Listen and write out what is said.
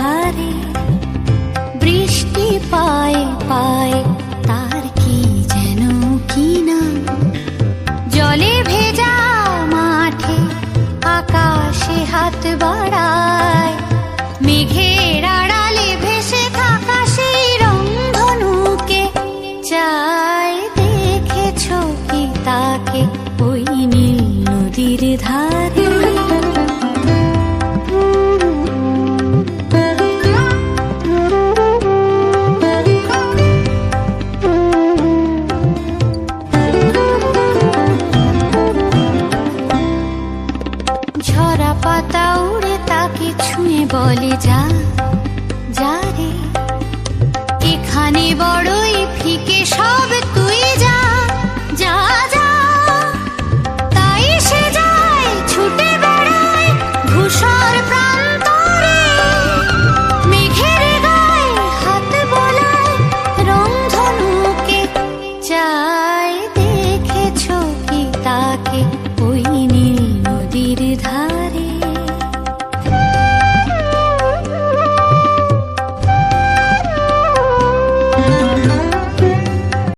ধারে বৃষ্টি পায় পায়, তার কি যেন কি নাম জলে ভেজা মাঠে আকাশে হাত বাড়ায়, মেঘের আড়ালে ভেসে কি তাকে নদীর ধারে? পাতা উড়ে তাকে ছুঁয়ে বলে যা যা রে। এখানে বড়ই ফিকে সবে